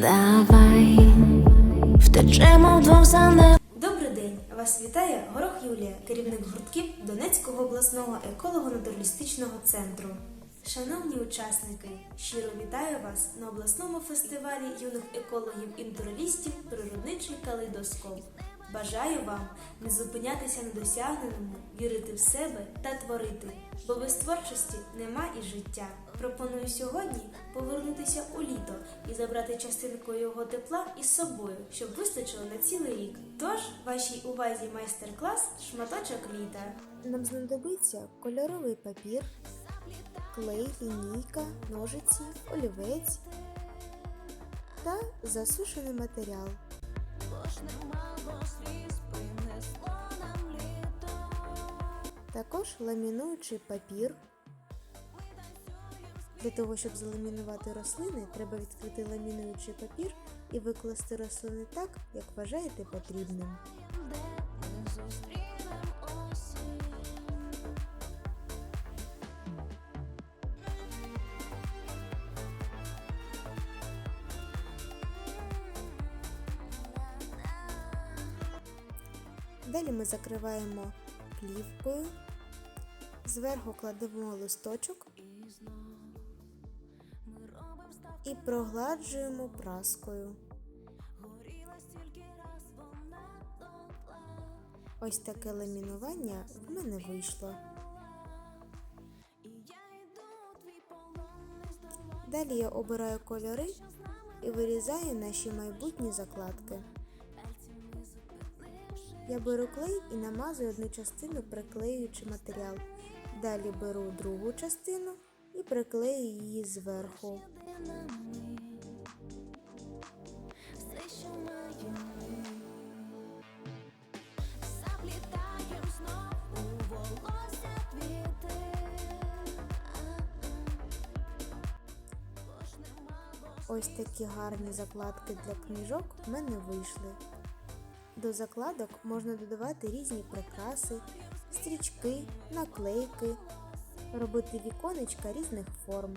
Давай втечемо вдвох за не Добрий день! Вас вітає Горох Юлія, керівник гуртків Донецького обласного еколого-натуралістичного центру. Шановні учасники, щиро вітаю вас на обласному фестивалі юних екологів і натуралістів Природничий калейдоскоп. Бажаю вам не зупинятися на досягненому, вірити в себе та творити, бо без творчості нема і життя. Пропоную сьогодні повернутися у літо і забрати частинку його тепла із собою, щоб вистачило на цілий рік. Тож, вашій увазі майстер-клас шматочок літа. Нам знадобиться кольоровий папір, клей, лінійка, ножиці, олівець та засушений матеріал. Також ламінуючий папір. Для того, щоб заламінувати рослини, треба відкрити ламінуючий папір і викласти рослини так, як вважаєте потрібним. Далі ми закриваємо плівкою, зверху кладемо листочок і прогладжуємо праскою. Ось таке ламінування в мене вийшло. Далі я обираю кольори і вирізаю наші майбутні закладки. Я беру клей і намазую одну частину, приклеюючи матеріал. Далі беру другу частину і приклею її зверху. Ось такі гарні закладки для книжок в мене вийшли. До закладок можна додавати різні прикраси, стрічки, наклейки, робити віконечка різних форм.